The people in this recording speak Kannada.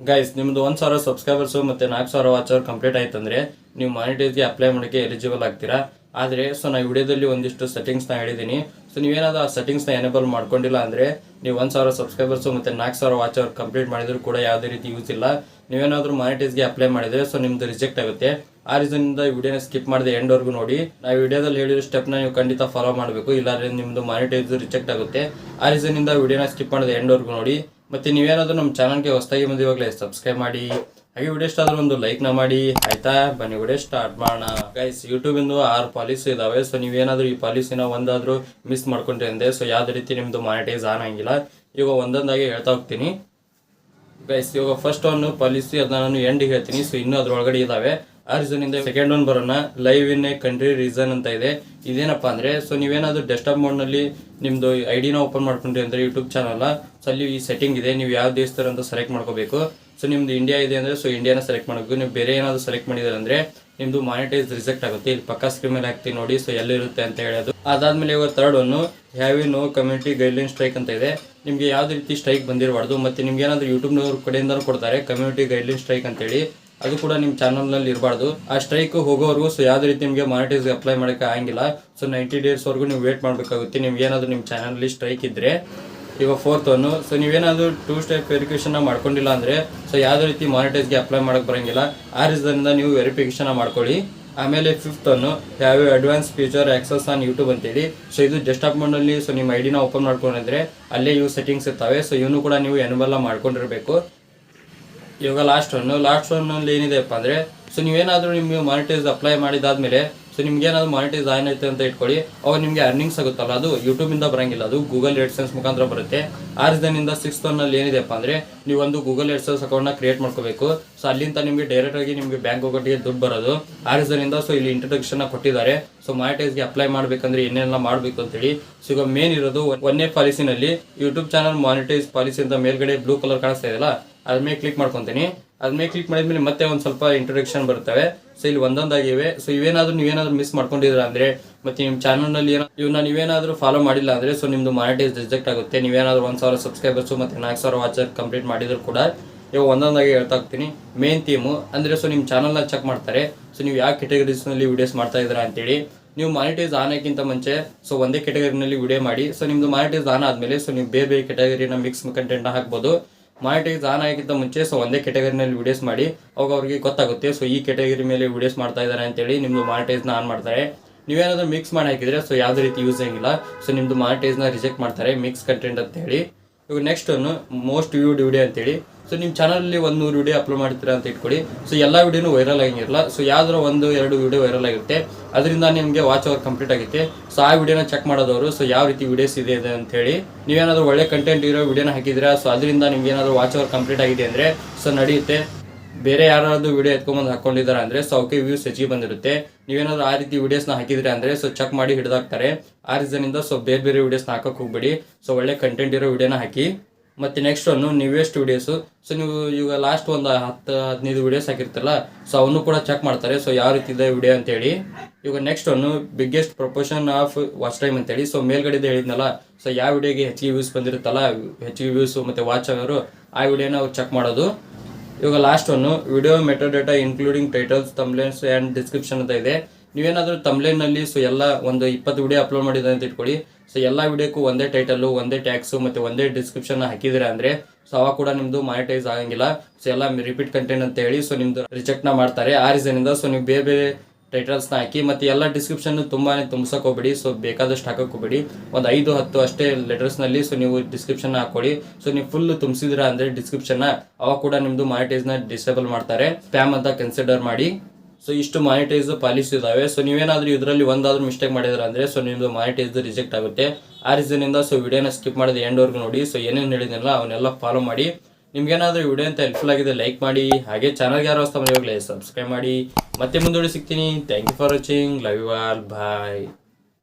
ಗೈಸ್ ನಿಮ್ದು ಒಂದು ಸಾವಿರ ಸಬ್ಸ್ಕ್ರೈಬರ್ಸು ಮತ್ತು ನಾಲ್ಕು ಸಾವಿರ ವಾಚ್ ಅವರ್ ಕಂಪ್ಲೀಟ್ ಆಯ್ತಂದ್ರೆ ನೀವು ಮಾನಿಟೈಸ್ಗೆ ಅಪ್ಲೈ ಮಾಡೋಕ್ಕೆ ಎಲಿಜಿಬಲ್ ಆಗ್ತೀರಾ. ಆದರೆ ಸೊ ನಾವು ವಿಡಿಯೋದಲ್ಲಿ ಒಂದಿಷ್ಟು ಸೆಟ್ಟಿಂಗ್ಸ್ನ ಹೇಳಿದ್ದೀನಿ. ಸೊ ನೀವೇನಾದ್ರೂ ಆ ಸೆಟ್ಟಿಂಗ್ಸ್ನ ಎನೇಬಲ್ ಮಾಡ್ಕೊಂಡಿಲ್ಲ ಅಂದರೆ ನೀವು ಒಂದು ಸಾವಿರ ಸಬ್ಸ್ಕ್ರೈಬರ್ಸು ಮತ್ತು ನಾಲ್ಕು ಸಾವಿರ ವಾಚ್ ಅವರ್ ಕಂಪ್ಲೀಟ್ ಮಾಡಿದರೂ ಕೂಡ ಯಾವುದೇ ರೀತಿ ಯೂಸ್ ಇಲ್ಲ. ನೀವೇನಾದರೂ ಮಾನಿಟೈಸ್ಗೆ ಅಪ್ಲೈ ಮಾಡಿದರೆ ಸೊ ನಿಮ್ದು ರಿಜೆಕ್ಟ್ ಆಗುತ್ತೆ. ಆ ಈ ವಿಡಿಯೋನ ಸ್ಕಿಪ್ ಮಾಡಿದೆ ಎಂಡ್ವರೆಗೂ ನೋಡಿ. ನಾವು ವಿಡಿಯೋದಲ್ಲಿ ಹೇಳಿರೋ ಸ್ಟೆಪ್ನ ನೀವು ಖಂಡಿತ ಫಾಲೋ ಮಾಡಬೇಕು. ಇಲ್ಲಾಂದ್ರೆ ನಿಮ್ಮದು ಮಾನಿಟೈಸ್ ರಿಜೆಕ್ಟ್ ಆಗುತ್ತೆ. ಆ ಇಂದ ವಿಡಿಯೋನ ಸ್ಕಿಪ್ ಮಾಡಿದೆ ಎಂಡ್ವರೆಗೂ ನೋಡಿ. ಮತ್ತೆ ನೀವೇನಾದರೂ ನಮ್ಮ ಚಾನಲ್ಗೆ ಹೊಸದಾಗಿ ಬಂದಿವಾಗಲೇ ಸಬ್ಸ್ಕ್ರೈಬ್ ಮಾಡಿ, ಹಾಗೆ ವಿಡಿಯೋ ಇಷ್ಟ ಆದ್ರೂ ಒಂದು ಲೈಕ್ನ ಮಾಡಿ, ಆಯ್ತಾ? ಬನ್ನಿ ವಿಡಿಯೋ ಸ್ಟಾರ್ಟ್ ಮಾಡೋಣ. ಗೈಸ್ ಯೂಟ್ಯೂಬಿಂದು ಆರು ಪಾಲಿಸಿ ಇದ್ದಾವೆ ಸೊ ನೀವೇನಾದರೂ ಈ ಪಾಲಿಸಿನ ಒಂದಾದರೂ ಮಿಸ್ ಮಾಡ್ಕೊಂಡ್ರೆ ಅಂದೆ. ಸೊ ಯಾವ್ದು ರೀತಿ ನಿಮ್ಮದು ಮಾನಿಟೈಸ್ ಆನ್ ಆಗಿಲ್ಲ ಈಗ ಒಂದೊಂದಾಗಿ ಹೇಳ್ತಾ ಹೋಗ್ತೀನಿ. ಗೈಸ್ ಇವಾಗ ಫಸ್ಟ್ ಒಂದು ಪಾಲಿಸಿ ಅದನ್ನ ನಾನು ಎಂಡಿಗೆ ಹೇಳ್ತೀನಿ. ಸೊ ಇನ್ನೂ ಅದ್ರೊಳಗಡೆ ಇದಾವೆ. ಆ ಇಂದ ಸೆಕೆಂಡ್ ಒನ್ ಬರೋಣ. Live in a country reason ಅಂತ ಇದೆ. ಇದೇನಪ್ಪ ಅಂದ್ರೆ ಸೊ ನೀವೇನಾದ್ರೂ ಡೆಸ್ಕ್ಟಾಪ್ ಮೋಡ್ನಲ್ಲಿ ನಿಮ್ದು ಐಡಿನ ಓಪನ್ ಮಾಡ್ಕೊಂಡ್ರಿ ಅಂದ್ರೆ ಯೂಟ್ಯೂಬ್ ಚಾನಲ್ ಸೊ ಅಲ್ಲಿ ಈ ಸೆಟ್ಟಿಂಗ್ ಇದೆ. ನೀವು ಯಾವ ದೇಶದವ್ರು ಅಂತ ಸೆಲೆಕ್ಟ್ ಮಾಡ್ಕೋಬೇಕು. ಸೊ ನಿಮ್ದು ಇಂಡಿಯಾ ಇದೆ ಅಂದ್ರೆ ಸೊ ಇಂಡಿಯಾನ ಸೆಲೆಕ್ಟ್ ಮಾಡಬೇಕು. ನೀವು ಬೇರೆ ಏನಾದ್ರು ಸೆಲೆಕ್ಟ್ ಮಾಡಿದ್ರೆ ಅಂದ್ರೆ, ನಿಮ್ದು ಮಾನಿಟೈಸ್ ರಿಜೆಕ್ಟ್ ಆಗುತ್ತೆ. ಇಲ್ಲಿ ಪಕ್ಕ ಸ್ಕ್ರೀನ್ ಮೇಲೆ ಹಾಕ್ತೀನಿ ನೋಡಿ ಸೊ ಎಲ್ಲಿರುತ್ತೆ ಅಂತ ಹೇಳೋದು ಅದಾದ್ಮೇಲೆ ಇವಾಗ third one have you know community guideline strike ಅಂತ ಇದೆ. ನಿಮ್ಗೆ ಯಾವ್ದು ರೀತಿ ಸ್ಟ್ರೈಕ್ ಬಂದಿರಬಾರ್ದು. ಮತ್ತೆ ನಿಮ್ಗೆ ಏನಾದ್ರು ಯೂಟ್ಯೂಬ್ನವ್ರ ಕಡೆಯಿಂದ ಕೊಡ್ತಾರೆ ಕಮ್ಯುನಿಟಿ ಗೈಡ್ಲೈನ್ ಸ್ಟ್ರೈಕ್ ಅಂತೇಳಿ. ಅದು ಕೂಡ ನಿಮ್ಮ ಚಾನಲ್ನಲ್ಲಿ ಇರಬಾರ್ದು. ಆ ಸ್ಟ್ರೈಕ್ ಹೋಗೋವರೆಗೂ ಸೊ ಯಾವುದೇ ರೀತಿ ನಿಮಗೆ ಮಾನಿಟೈಸ್ ಅಪ್ಲೈ ಮಾಡೋಕ್ಕೆ ಆಗಂಗಿಲ್ಲ. ಸೊ ನೈಂಟಿ ಡೇಸ್ವರೆಗೂ ನೀವು ವೇಟ್ ಮಾಡಬೇಕಾಗುತ್ತೆ. ನಿಮ್ಗೆ ಏನಾದರೂ ನಿಮ್ಮ ಚಾನಲಲ್ಲಿ ಸ್ಟ್ರೈಕ್ ಇದ್ದರೆ ಇವಾಗ ಫೋರ್ತ್ ಒನ್ನು ಸೊ ನೀವೇನಾದರೂ ಟೂ ಸ್ಟೆಪ್ ವೆರಿಫಿಕೇಶನ್ ಮಾಡ್ಕೊಂಡಿಲ್ಲ ಅಂದರೆ ಸೊ ಯಾವುದೇ ರೀತಿ ಮಾನಿಟೈಸ್ಗೆ ಅಪ್ಲೈ ಮಾಡೋಕೆ ಬರೋಂಗಿಲ್ಲ. ಆ ರೀಸನ್ನಿಂದ ನೀವು ವೆರಿಫಿಕೇಶನ್ ಮಾಡ್ಕೊಳ್ಳಿ. ಆಮೇಲೆ ಫಿಫ್ತ್ ಅನ್ನು ಯಾವ advance feature access on YouTube ಅಂತೇಳಿ. ಸೊ ಇದು ಡೆಸ್ಟಾಪ್ ಮೋಡಲ್ಲಿ ಸೊ ನಿಮ್ಮ ಐಡಿನ ಓಪನ್ ಮಾಡ್ಕೊಂಡಿದ್ರೆ ಅಲ್ಲೇ ಇವು ಸೆಟ್ಟಿಂಗ್ಸ್ ಇರ್ತವೆ. ಸೊ ಇವನು ಕೂಡ ನೀವು ಎನಬಲ್ ಮಾಡ್ಕೊಂಡಿರಬೇಕು. ಇವಾಗ ಲಾಸ್ಟ್ ಒನ್ ಲಾಸ್ಟ್ ಒನ್ನಲ್ಲಿ ಏನಿದೆಪ್ಪ ಅಂದರೆ ಸೊ ನೀವೇನಾದರೂ ನಿಮಗೆ ಮಾನಿಟೈಸ್ ಅಪ್ಲೈ ಮಾಡಿದಾದ್ಮೇಲೆ ಸೊ ನಿಮ್ಗೆ ಏನಾದ್ರು ಮಾನಿಟೈಸ್ ಆನ್ ಅಂತ ಇಟ್ಕೊಳ್ಳಿ, ಅವಾಗ ನಿಮಗೆ ಅರ್ನಿಂಗ್ಸ್ ಆಗುತ್ತಲ್ಲ, ಅದು ಯೂಟ್ಯೂಬಿಂದ ಬರಂಗಿಲ್ಲ, ಅದು ಗೂಗಲ್ ಎಡ್ಸೆನ್ಸ್ ಮುಖಾಂತರ ಬರುತ್ತೆ. ಆರು ದಿನದಿಂದ ಸಿಕ್ಸ್ತ್ ಒನ್ನಲ್ಲಿ ಏನಿದೆಪ್ಪ ಅಂದರೆ, ನೀವು ಒಂದು ಗೂಗಲ್ ಎಡ್ಸೆನ್ಸ್ ಅಕೌಂಟ್ನ ಕ್ರಿಯೇಟ್ ಮಾಡ್ಕೋಬೇಕು ಸೊ ಅಲ್ಲಿಂದ ನಿಮಗೆ ಡೈರೆಕ್ಟ್ ಆಗಿ ನಿಮಗೆ ಬ್ಯಾಂಕ್ ಅಕೌಂಟ್ಗೆ ದುಡ್ಡು ಬರೋದು. ದನ್ ಇಂದ ಸೊ ಇಲ್ಲಿ ಇಂಟ್ರೊಡಕ್ಷನ್ನ ಕೊಟ್ಟಿದ್ದಾರೆ ಸೊ ಮಾನಿಟೈಸ್ಗೆ ಅಪ್ಲೈ ಮಾಡಬೇಕಂದ್ರೆ ಏನೆಲ್ಲ ಮಾಡಬೇಕು ಅಂತೇಳಿ ಸೊ ಈಗ ಮೇನ್ ಇರೋದು ಒನ್ನೇ ಪಾಲಿಸಿನಲ್ಲಿ ಯೂಟ್ಯೂಬ್ ಚಾನಲ್ ಮಾನಿಟೈಸ್ ಪಾಲಿಸಿ ಅಂತ ಮೇಲ್ಗಡೆ ಬ್ಲೂ ಕಲರ್ ಕಾಣಿಸ್ತಾ ಇದೆಯಲ್ಲ ಅದ್ರ ಕ್ಲಿಕ್ ಮಾಡ್ಕೊತೀನಿ. ಅದ್ರ ಮೇಲೆ ಕ್ಲಿಕ್ ಮಾಡಿದ್ಮೇಲೆ ಮತ್ತೆ ಒಂದು ಸ್ವಲ್ಪ ಇಂಟ್ರೊಡಕ್ಷನ್ ಬರ್ತವೆ. ಸೊ ಇಲ್ಲಿ ಒಂದೊಂದಾಗಿವೆ. ಸೊ ಇವೇನಾದ್ರೂ ನೀವೇನಾದ್ರೂ ಮಿಸ್ ಮಾಡ್ಕೊಂಡಿದ್ರ ಅಂದ್ರೆ, ಮತ್ತೆ ನಿಮ್ಮ ಚಾನಲ್ನಲ್ಲಿ ಏನೋ ಇವನ್ನ ನೀವೇನಾದ್ರೂ ಫಾಲೋ ಮಾಡಿಲ್ಲ ಅಂದ್ರೆ ಸೊ ನಿಮ್ದು ಮಾನಿಟೈಸ್ ರಿಜೆಕ್ಟ್ ಆಗುತ್ತೆ. ನೀವೇನಾದ್ರೂ ಒಂದ್ ಸಾವಿರ ಸಬ್ಸ್ಕ್ರೈಬರ್ಸ್ ಮತ್ತೆ ನಾಲ್ಕು ಸಾವಿರ ವಾಚರ್ ಕಂಪ್ಲೀಟ್ ಮಾಡಿದ್ರು ಕೂಡ ಇವಾಗ ಒಂದೊಂದಾಗಿ ಹೇಳ್ತಾ ಹೋಗ್ತೀನಿ. ಮೇನ್ ಥೀಮು ಅಂದ್ರೆ ಸೊ ನಿಮ್ಮ ಚಾನಲ್ನ ಚೆಕ್ ಮಾಡ್ತಾರೆ. ಸೊ ನೀವು ಯಾವ ಕೆಟಗರೀಸ್ನಲ್ಲಿ ವಿಡಿಯೋಸ್ ಮಾಡ್ತಾ ಇದ್ದೀರಾ ಅಂತೇಳಿ. ನೀವು ಮಾನಿಟೈಸ್ ಆನ್ ಆಗಿಂತ ಮುಂಚೆ ಸೊ ಒಂದೇ ಕೆಟಗರಿನಲ್ಲಿ ವಿಡಿಯೋ ಮಾಡಿ. ಸೊ ನಿಮ್ದು ಮಾನಿಟೈಸ್ ಆನ್ ಆದ್ಮೇಲೆ ಸೊ ನೀವು ಬೇರೆ ಬೇರೆ ಕೆಟಗರಿನ ಮಿಕ್ಸ್ ಕಂಟೆಂಟ್ನ ಹಾಕ್ಬೋದು. ಮಾನಿಟೈಸ್ ಆನ್ ಆಗಿಂತ ಮುಂಚೆ ಸೊ ಒಂದೇ ಕೆಟಗರಿನಲ್ಲಿ ವಿಡಿಯೋಸ್ ಮಾಡಿ, ಅವಾಗ ಅವ್ರಿಗೆ ಗೊತ್ತಾಗುತ್ತೆ. ಸೊ ಈ ಕೆಟಗರಿ ಮೇಲೆ ವಿಡಿಯೋಸ್ ಮಾಡ್ತಾ ಇದ್ದಾರೆ ಅಂತೇಳಿ ನಿಮ್ದು ಮಾನಿಟೈಸ್ನ ಆನ್ ಮಾಡ್ತಾರೆ. ನೀವೇನಾದರೂ ಮಿಕ್ಸ್ ಮಾಡಿ ಹಾಕಿದ್ರೆ ಸೊ ಯಾವುದೇ ರೀತಿ ಯೂಸ್ ಆಗಿಲ್ಲ. ಸೊ ನಿಮ್ದು ಮಾನಿಟೈಸ್ನ ರಿಜೆಕ್ಟ್ ಮಾಡ್ತಾರೆ ಮಿಕ್ಸ್ ಕಂಟೆಂಟ್ ಅಂತ ಹೇಳಿ ಇವಾಗ next one most viewed video ಅಂತೇಳಿ. ಸೊ ನಿಮ್ಮ ಚಾನಲಲ್ಲಿ ಒಂದು ನೂರು ವಿಡಿಯೋ ಅಪ್ಲೋಡ್ ಮಾಡ್ತೀರಾ ಅಂತ ಇಟ್ಕೊಳ್ಳಿ ಸೊ ಎಲ್ಲ ವಿಡಿಯೋನು ವೈರಲ್ ಆಗಿರಲ್ಲ. ಸೊ ಯಾವ್ದಾರ ಒಂದು, ಎರಡು ವಿಡಿಯೋ ವೈರಲ್ ಆಗಿರುತ್ತೆ. ಅದರಿಂದ ನಿಮಗೆ ವಾಚ್ ಅವರ್ ಕಂಪ್ಲೀಟ್ ಆಗುತ್ತೆ. ಸೊ ಆ ವಿಡಿಯೋನ ಚೆಕ್ ಮಾಡೋದವರು. ಸೊ ಯಾವ ರೀತಿ ವಿಡಿಯೋಸ್ ಇದೆ ಇದೆ ಅಂತ ಹೇಳಿ. ನೀವೇನಾದ್ರೂ ಒಳ್ಳೆ ಕಂಟೆಂಟ್ ಇರೋ ವಿಡಿಯೋನ ಹಾಕಿದ್ದೀರಾ? ಸೊ ಅದರಿಂದ ನಿಮ್ಗೆ ಏನಾದರೂ ವಾಚ್ ಅವರ್ ಕಂಪ್ಲೀಟ್ ಆಗಿದೆ ಅಂದರೆ ಸೊ ನಡೆಯುತ್ತೆ. ಬೇರೆ ಯಾರಾದ್ರೂ ವಿಡಿಯೋ ಎತ್ಕೊಂಬಂದು ಹಾಕೊಂಡಿದ್ದಾರೆ ಅಂದ್ರೆ ಸೊ ಅವಕ್ಕೆ ವ್ಯೂಸ್ ಹೆಚ್ಚಿಗೆ ಬಂದಿರುತ್ತೆ. ನೀವೇನಾದ್ರು ಆ ರೀತಿ ವಿಡಿಯೋಸ್ನ ಹಾಕಿದ್ರೆ ಅಂದ್ರೆ ಸೊ ಚೆಕ್ ಮಾಡಿ ಹಿಡಿದಾಕ್ತಾರೆ. ಆ ರೀಸನ್ ಇಂದ ಸೊ ಬೇರೆ ಬೇರೆ ವಿಡಿಯೋಸ್ನ ಹಾಕೋಕೆ ಹೋಗ್ಬೇಡಿ. ಸೊ ಒಳ್ಳೆ ಕಂಟೆಂಟ್ ಇರೋ ವಿಡಿಯೋನ ಹಾಕಿ. ಮತ್ತೆ ನೆಕ್ಸ್ಟ್ ಒನ್ನು ನೀವೆಷ್ಟು ವೀಡಿಯೋಸು ಸೊ ನೀವು ಈಗ ಲಾಸ್ಟ್ ಒಂದು ಹತ್ತು, ಹದಿನೈದು ವಿಡಿಯೋಸ್ ಹಾಕಿರ್ತಾರಲ್ಲ ಸೊ ಅವನು ಕೂಡ ಚೆಕ್ ಮಾಡ್ತಾರೆ. ಸೊ ಯಾವ ರೀತಿ ಇದೆ ವಿಡಿಯೋ ಅಂತೇಳಿ. ಇವಾಗ next one biggest proportion of watch time ಅಂತೇಳಿ. ಸೊ ಮೇಲ್ಗಡೆ ಹೇಳಿದ್ನಲ್ಲ ಸೊ ಯಾವ ವಿಡಿಯೋಗೆ ಹೆಚ್ಚಿಗೆ ವ್ಯೂಸ್ ಬಂದಿರುತ್ತಲ್ಲ, ಹೆಚ್ಚಿಗೆ ವ್ಯೂಸ್ ಮತ್ತೆ ವಾಚ್ ಅವರು ಆ ವಿಡಿಯೋನ ಅವ್ರು ಚೆಕ್ ಮಾಡೋದು. ಇವಾಗ last one video metadata including titles thumbnails and description ಅಂತ ಇದೆ. ನೀವೇನಾದರೂ ತಮ್ಲೇನಲ್ಲಿ ಸೊ ಎಲ್ಲ ಒಂದು ಇಪ್ಪತ್ತು ವಿಡಿಯೋ ಅಪ್ಲೋಡ್ ಮಾಡಿದ್ದಾರೆ ಅಂತ ಇಟ್ಕೊಳ್ಳಿ. ಸೊ ಎಲ್ಲ ವಿಡಿಯೋಕ್ಕೂ ಒಂದೇ ಟೈಟಲ್ಲು ಒಂದೇ ಟ್ಯಾಕ್ಸು ಮತ್ತು ಒಂದೇ ಡಿಸ್ಕ್ರಿಪ್ಷನ್ ಹಾಕಿದ್ರೆ ಅಂದರೆ ಸೊ ಅವಾಗ ಕೂಡ ನಿಮ್ಮದು ಮಾನಿಟೈಸ್ ಆಗಂಗಿಲ್ಲ. ಸೊ ಎಲ್ಲ ರಿಪೀಟ್ ಕಂಟೆಂಟ್ ಅಂತ ಹೇಳಿ ಸೊ ನಿಮ್ಮದು ರಿಜೆಕ್ಟ್ನ ಮಾಡ್ತಾರೆ. ಆ ರೀಸನಿಂದ ಸೊ ನೀವು ಬೇರೆ ಬೇರೆ ಟೈಟಲ್ಸ್ನ ಹಾಕಿ, ಮತ್ತು ಎಲ್ಲ ಡಿಸ್ಕ್ರಿಪ್ಷನ್ ತುಂಬಾ ತುಂಬಸಕ್ಕೆ ಹೋಗ್ಬೇಡಿ. ಸೊ ಬೇಕಾದಷ್ಟು ಹಾಕಕ್ಕೆ ಹೋಗ್ಬೇಡಿ. ಒಂದು ಐದು, ಹತ್ತು ಅಷ್ಟೇ ಲೆಟರ್ಸ್ನಲ್ಲಿ ಸೊ ನೀವು ಡಿಸ್ಕ್ರಿಪ್ಷನ್ ಹಾಕೊಳ್ಳಿ ಸೊ ನೀವು ಫುಲ್ ತುಂಬಿಸಿದ್ರ ಅಂದರೆ ಡಿಸ್ಕ್ರಿಪ್ಷನ್ನ ಅವಾಗ ಕೂಡ ನಿಮ್ಮದು ಮಾನಿಟೈಸ್ನ ಡಿಸೇಬಲ್ ಮಾಡ್ತಾರೆ. ಸ್ಪ್ಯಾಮ್ ಅಂತ ಕನ್ಸಿಡರ್ ಮಾಡಿ. ಸೊ ಇಷ್ಟು ಮಾನಿಟೈಸ್ ಪಾಲಿಸಿ ಇದಾವೆ. ಸೊ ನೀವೇನಾದ್ರೂ ಇದರಲ್ಲಿ ಒಂದಾದ್ರೂ ಮಿಸ್ಟೇಕ್ ಮಾಡಿದ್ರೆ ಅಂದ್ರೆ ಸೊ ನಿಮ್ದು ಮಾನಿಟೈಸ್ ರಿಜೆಕ್ಟ್ ಆಗುತ್ತೆ. ಆ ರೀಸನಿಂದ ಸೊ ವಿಡಿಯೋನ ಸ್ಕಿಪ್ ಮಾಡಿದ ಎಂಡ್ವರೆಗೂ ನೋಡಿ. ಸೊ ಏನೇನು ಹೇಳಿದ್ನಲ್ಲ, ಅವನ್ನೆಲ್ಲ ಫಾಲೋ ಮಾಡಿ. ನಿಮ್ಗೇನಾದ್ರೂ ವಿಡಿಯೋ ಅಂತ ಹೆಲ್ಪ್ಫುಲ್ ಆಗಿದೆ ಲೈಕ್ ಮಾಡಿ. ಹಾಗೆ ಚಾನಲ್ಗೆ ಯಾರು ಹೊಸ ಮನೆಯಾಗಲೇ ಸಬ್ಸ್ಕ್ರೈಬ್ ಮಾಡಿ. ಮತ್ತೆ ಮುಂದೂಡಿ ಸಿಗ್ತೀನಿ. Thank you for watching love you all bye